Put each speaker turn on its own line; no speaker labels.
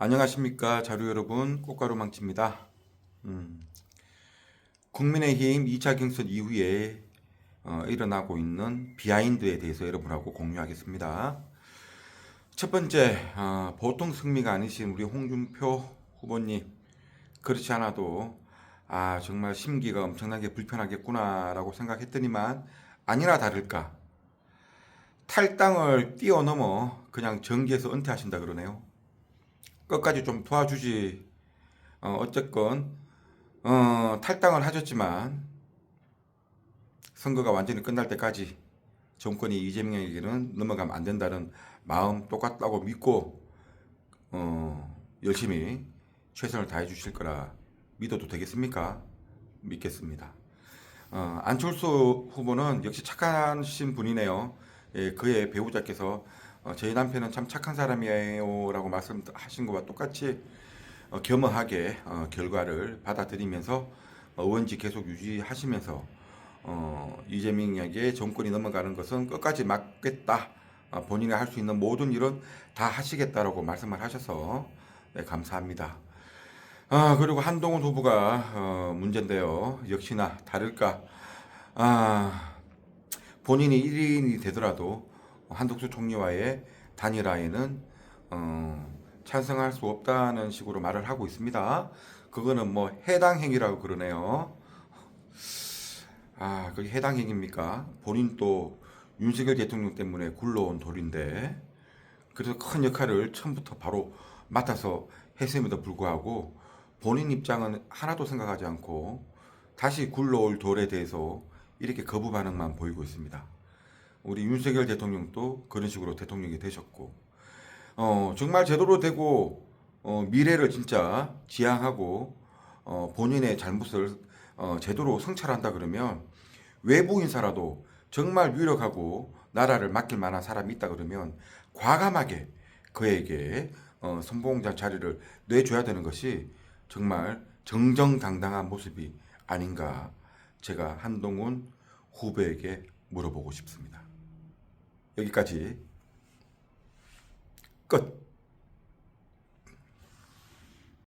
안녕하십니까 자료 여러분 꽃가루 망치입니다. 음, 국민의힘 2차 경선 이후에 어, 일어나고 있는 비하인드에 대해서 여러분하고 공유하겠습니다. 첫 번째 어, 보통 승리가 아니신 우리 홍준표 후보님 그렇지 않아도 아 정말 심기가 엄청나게 불편하겠구나라고 생각했더니만 아니나 다를까 탈당을 뛰어넘어 그냥 정계에서 은퇴하신다 그러네요. 끝까지 좀 도와주지. 어, 어쨌건 어, 탈당을 하셨지만 선거가 완전히 끝날 때까지 정권이 이재명에게는 넘어가면 안 된다는 마음 똑같다고 믿고 어, 열심히 최선을 다해 주실 거라 믿어도 되겠습니까? 믿겠습니다. 어, 안철수 후보는 역시 착하신 분이네요. 예, 그의 배우자께서 어, 저희 남편은 참 착한 사람이에요라고 말씀하신 것과 똑같이 어, 겸허하게 어, 결과를 받아들이면서 어, 의원직 계속 유지하시면서 어, 이재명에게 정권이 넘어가는 것은 끝까지 막겠다. 어, 본인이 할 수 있는 모든 일은 다 하시겠다라고 말씀을 하셔서 네, 감사합니다. 아 그리고 한동훈 후보가 어, 문제인데요. 역시나 다를까. 아 본인이 1인이 되더라도 한덕수 총리와의 단일화에는 어, 찬성할 수 없다는 식으로 말을 하고 있습니다. 그거는 뭐 해당 행위라고 그러네요. 아, 그게 해당 행위입니까? 본인 또 윤석열 대통령 때문에 굴러온 돌인데 그래서 큰 역할을 처음부터 바로 맡아서 했음에도 불구하고 본인 입장은 하나도 생각하지 않고 다시 굴러올 돌에 대해서 이렇게 거부 반응만 보이고 있습니다. 우리 윤석열 대통령도 그런 식으로 대통령이 되셨고, 어, 정말 제대로 되고, 어, 미래를 진짜 지향하고, 어, 본인의 잘못을 어, 제대로 성찰한다 그러면 외부 인사라도 정말 유력하고 나라를 맡길 만한 사람이 있다 그러면 과감하게 그에게 어, 선봉자 자리를 내줘야 되는 것이 정말 정정당당한 모습이 아닌가 제가 한동훈 후배에게 물어보고 싶습니다. 여기까지 끝.